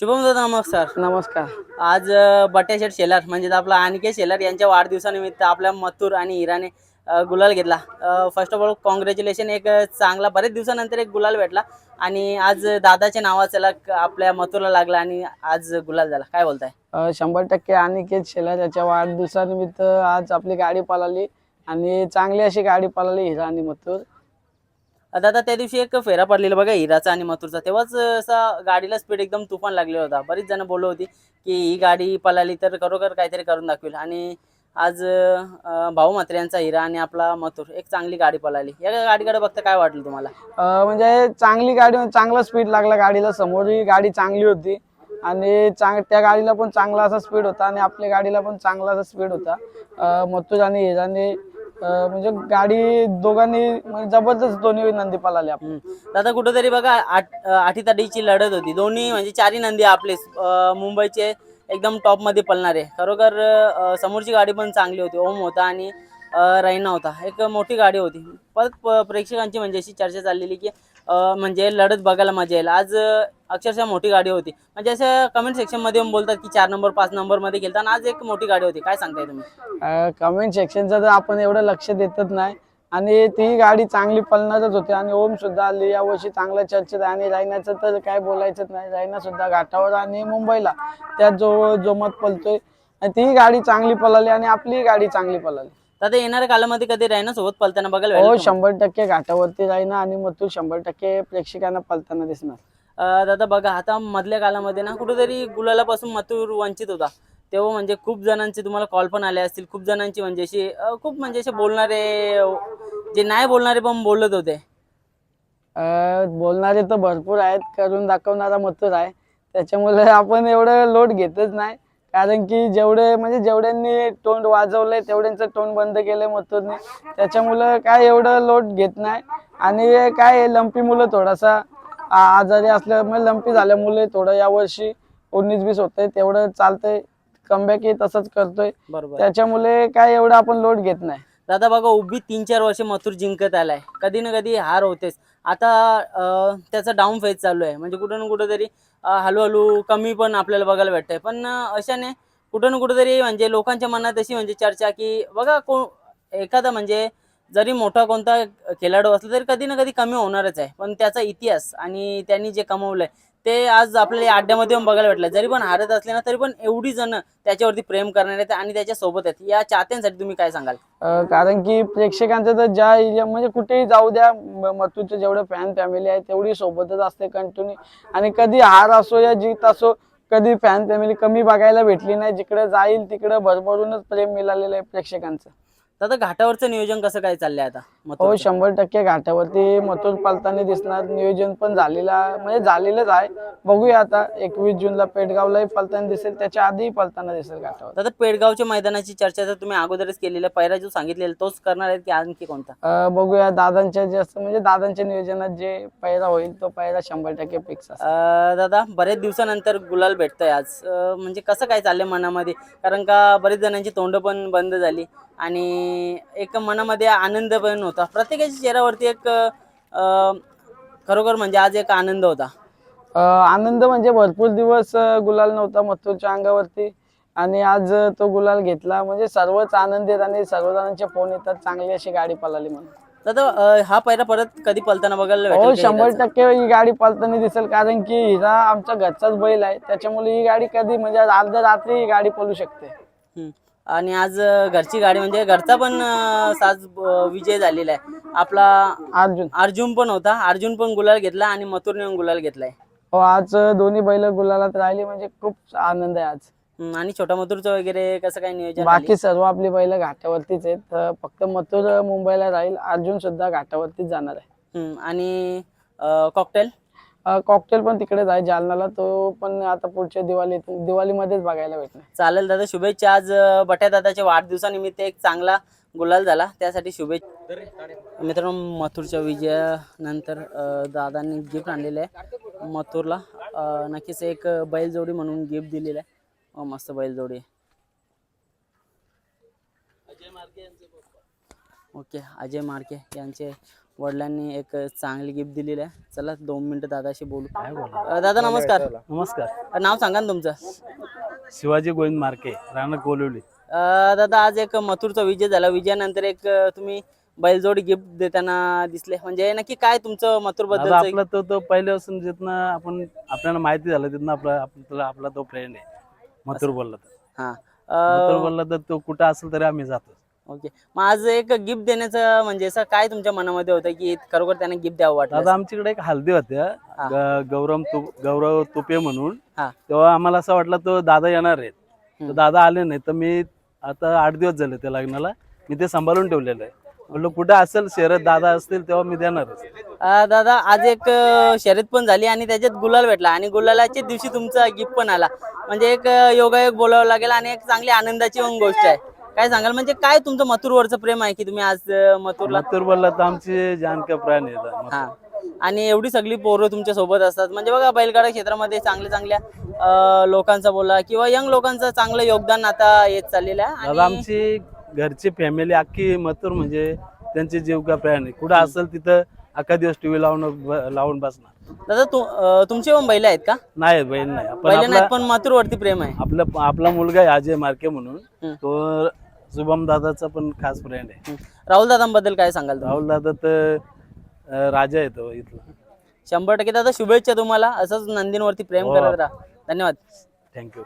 शुभम दादा नमस्कार. नमस्कार. आज अ, बट्या शेठ शेलार म्हणजेच आपला अनिकेत शेलार यांच्या वाढदिवसानिमित्त आपल्या मथुर आणि हिराने गुलाल घेतला. फर्स्ट ऑफ ऑल कॉंग्रॅच्युलेशन एक चांगला बरेच दिवसानंतर एक गुलाल भेटला. आणि आज दादाच्या नावाचा आपल्या मथुरला लागला आणि आज गुलाल झाला. काय बोलताय? शंभर टक्के अनिकेत शेलार याच्या वाढदिवसानिमित्त आज आपली गाडी पळाली. आणि चांगली अशी गाडी पळाली हिरा आणि मथुर. आता आता त्या दिवशी एक फेरा पडलेला बघा हिराचा आणि मथुरचा. तेव्हाच असा गाडीला स्पीड एकदम तुफान लागलेला होता. बरीच जण बोललो होती की ही गाडी पळाली तर खरोखर काहीतरी करून दाखवेल. आणि आज भाऊ म्हात्रे यांचा हिरा आणि आपला मथुर एक चांगली गाडी पळाली. या गाडीकडे बघता काय वाटलं तुम्हाला? म्हणजे चांगली गाडी चांगला स्पीड लागला गाडीला. समोर ही गाडी चांगली होती. आणि चांग त्या गाडीला पण चांगला असा स्पीड होता आणि आपल्या गाडीला पण चांगला असा स्पीड होता. मथुर आणि हिराने म्हणजे गाडी दोघांनी म्हणजे जबरदस्त दोन्ही नंदी पळाले आपण हम्म. दादा कुठेतरी बघा आठ आठी लढत होती. दोन्ही म्हणजे चारही नंदी आपले अं, मुंबईचे एकदम टॉपमध्ये पळणारे. खरोखर अं, समोरची गाडी पण चांगली होती. ओम होता आणि अं, रैना होता. एक मोठी गाडी होती. परत प- प्रेक्षकांची म्हणजे अशी चर्चा चाललेली की अं, म्हणजे लढत बघायला मजा येईल. आज अं, अक्षरशः मोठी गाडी होती. म्हणजे असं कमेंट सेक्शनमध्ये येऊन बोलतात की चार नंबर पाच नंबरमध्ये खेळता आणि आज एक मोठी गाडी होती. काय सांगताय तुम्ही? कमेंट सेक्शनचं तर आपण एवढं लक्ष देतच नाही. आणि ती गाडी चांगली पळणारच होती आणि ओम सुद्धा आली. यावर्षी चांगल्या चर्चेत आणि रायनाचं तर काय बोलायचंच नाही. रायना सुद्धा घाटावर आणि मुंबईला त्यात जो जो मत पळतोय आणि ती गाडी चांगली पळाली आणि आपली गाडी चांगली पळाली दादा येणाऱ्या कालामध्ये कधी रैना सोबत पळताना बघायला हो? शंभर टक्के घाटावरती रायना आणि मथुर शंभर टक्के प्रेक्षकांना पळताना दिसणार. दादा बघा आता मधल्या काळामध्ये ना कुठेतरी गुलालापासून मथुर वंचित होता. तेव्हा म्हणजे खूप जणांचे तुम्हाला कॉल पण आले असतील. खूप जणांची म्हणजे अशी खूप म्हणजे असे बोलणारे जे नाही बोलणारे पण बोलत होते. बोलणारे तर भरपूर आहेत. करून दाखवणारा मथुर आहे. त्याच्यामुळे आपण एवढं लोट घेतच नाही. कारण की जेवढे म्हणजे जेवढ्यांनी तोंड वाजवलंय तेवढ्यांचं तोंड बंद केलंय मथुरने. त्याच्यामुळं काय एवढं लोट घेत नाही. आणि काय लंपी मुलं थोडासा आजारी असल्यामुळे लंपी झाल्यामुळे थोडं यावर्षी उन्नीस बीस होतंय तेवढं चालतंय. कमबॅक तसंच करतोय. बरोबर. त्याच्यामुळे काय एवढं आपण लोट घेत नाही. दादा बघा उभी तीन चार वर्ष मथुर जिंकत आलाय. कधी ना कधी हार होतेच. आता अं, त्याचा डाऊन फेज चालू आहे. म्हणजे कुठं ना कुठंतरी अं, हळूहळू कमी पण आपल्याला बघायला भेटतंय. पण अं, अशाने कुठं ना कुठंतरी म्हणजे लोकांच्या मनात अशी म्हणजे चर्चा की बघा कोण एखादा म्हणजे जरी मोठा कोणता खेळाडू असला तरी कधी ना कधी कमी होणारच आहे. पण त्याचा इतिहास आणि त्यांनी जे कमवलंय ते आज आपल्याला या अड्ड्यामध्ये येऊन बघायला भेटलं जरी पण हारत असले ना तरी पण एवढी जण त्याच्यावरती प्रेम करणार आहेत आणि त्याच्या सोबत आहेत. या चाहत्यांसाठी तुम्ही काय सांगाल? कारण की प्रेक्षकांचं तर ज्या एरिया- म्हणजे कुठेही जाऊ द्या म- जेवढे फॅन फॅमिली आहे तेवढी सोबतच असते कंटिन्यू आणि कधी हार असो या जीत असो कधी फॅन फॅमिली कमी बघायला भेटली नाही जिकडे जाईल तिकडे भरभरूनच प्रेम मिळालेलं आहे प्रेक्षकांचं. आता घाटावरचं नियोजन कसं काय चाललंय आता? हो? शंभर टक्के घाटावरती मथुर पालताना दिसणार नियोजन पण झालेला म्हणजे झालेलंच आहे. बघूया आता एकवीस जूनला पेडगावलाही पलताना दिसेल त्याच्या आधीही पलताना दिसेल घाटावर. दादा पेडगावच्या मैदानाची चर्चा तर तुम्ही अगोदरच केलेली आहे. पहिला जो सांगितलेला तोच करणार आहेत की आणखी कोणता? बघूया दादांच्या जास्त म्हणजे दादांच्या नियोजनात जे पैरा होईल तो पैरा शंभर टक्के फिक्स दादा बरेच दिवसानंतर गुलाल भेटतोय आज. म्हणजे कसं काय चाललंय मनामध्ये? कारण का बरेच जणांची तोंड पण बंद झाली आणि एक मनामध्ये आनंद पण होता. प्रत्येकाच्या चेहऱ्यावरती एक अं, खरोखर म्हणजे आज एक आनंद होता. अ, आनंद म्हणजे भरपूर दिवस अ, गुलाल नव्हता मथुरच्या अंगावरती आणि आज अ, तो गुलाल घेतला. म्हणजे सर्वच आनंदित आणि सर्वजणांचे फोन येतात चांगली अशी गाडी पळाली म्हणून. दादा अं, हा पहिला परत कधी पलताना बघायला हो का शंभर हिराचा? टक्के ही गाडी पळताना दिसेल. कारण की हिरा आमचा घरचाच बैल आहे. त्याच्यामुळे ही गाडी कधी म्हणजे आज अर्ध्या रात्री ही गाडी पळू शकते. हम्म. आणि आज घरची गाडी म्हणजे घरचा पण साज विजय झालेला आहे. आपला अर्जुन. अर्जुन पण होता. अर्जुन पण गुलाल घेतला आणि मथुरने पण गुलाल घेतलाय हो आज दोन्ही बैल गुलालात राहिली म्हणजे खूप आनंद आहे आज. हम्म, आणि छोटा मथुरचं वगैरे कसं काय नियोजन बाकी सर्व आपली बैल घाटावरतीच आहेत. अ, फक्त मथुर मुंबईला राहील. अर्जुन सुद्धा घाटावरतीच जाणार आहे. हम्म, आणि कॉकटेल कॉकटेल पण तिकडेच आहे जालनाला तो पण आता पुढच्या दिवाळीत दिवाळीमध्येच बघायला भेटणार. चालेल दादा शुभेच्छा. आज बट्या दादाच्या वाढदिवसानिमित्त एक चांगला गुलाल झाला. त्यासाठी शुभेच्छा. मित्रांनो मथुरच्या विजयानंतर दादांनी गिफ्ट आणलेलं आहे. मथुरला नक्कीच एक बैलजोडी म्हणून गिफ्ट दिलेलं आहे. मस्त बैलजोडी आहे. ओके अजय मार्के यांचे वडिलांनी एक चांगली गिफ्ट दिलेली आहे. चला दोन मिनिटं दादाशी बोलू. अ, दादा नमस्कार. नमस्कार. अ, नाव सांगा ना तुमचं. शिवाजी गोविंद मार्के राणा कोलिवली. अ, दादा आज एक मथुरचा विजय झाला. विजयानंतर एक अ, तुम्ही बैलजोडी गिफ्ट देताना दिसले. म्हणजे नक्की काय तुमचं मथुर आता बद्दल आपला तो तो पहिल्यापासून जिथनं आपण आपल्याला माहिती झालं तिथनं आपला आपला आपला तो फ्रेंड आहे. मथुर बोलला तर. हा. मथुर अ, बोलला तर तो कुठं असेल तरी आम्ही जातो. ओके. मग आज एक गिफ्ट देण्याचं म्हणजे असं काय तुमच्या मनामध्ये होतं की खरोखर त्यांना गिफ्ट द्यावं वाटलं? दादा आमच्याकडे एक हल्दी होत्या हा. ग- गौरव तु गौरव तुपे म्हणून. हा. तेव्हा आम्हाला असं वाटलं तो दादा येणार आहेत तर हम्म. दादा आले नाही तर मी आता आठ दिवस झाले त्या लग्नाला. मी ते सांभाळून ठेवलेलं आहे. म्हणलं कुठं असेल शहरात दादा असतील तेव्हा मी देणारच अ, दादा आज एक अ, शर्यत पण झाली आणि त्याच्यात गुलाल भेटला. आणि गुलालाच्या दिवशी तुमचा गिफ्ट पण आला. म्हणजे एक अ, योगायोग बोलावं लागेल आणि एक चांगली आनंदाची पण गोष्ट आहे. काय सांगाल? म्हणजे काय तुमचं मथुरवरचं प्रेम आहे की तुम्ही आज मथुरला? मथुर बोलला तर आमचे जानका प्राणी आहेत हा आणि एवढी सगळी पोरं तुमच्यासोबत असतात. म्हणजे बघा बैलगाडा क्षेत्रामध्ये चांगल्या चांगल्या लोकांचा बोला किंवा यंग लोकांचं चांगलं योगदान आता येत चाललेलं आहे. आमची घरची फॅमिली अख्खी मथुर म्हणजे त्यांचे जीव का प्राण. आहे कुठं असेल तिथं अख्खा दिवस टीव्ही लावून लावून बसणार. दादा तु- तुमचे पण बैल आहेत का? नाही बहीण नाही. पण बैल मथुरवरती प्रेम आहे. आपला आपला मुलगा आहे अजय मार्के म्हणून. तो शुभम दादाचा पण खास फ्रेंड आहे. राहुल दादांबद्दल काय सांगाल तुम्ही? राहुल दादा तर अं, राजा आहे तो इथला शंभर टक्के दादा शुभेच्छा तुम्हाला असंच नंदींवरती प्रेम हो. करत राहा धन्यवाद थँक्यू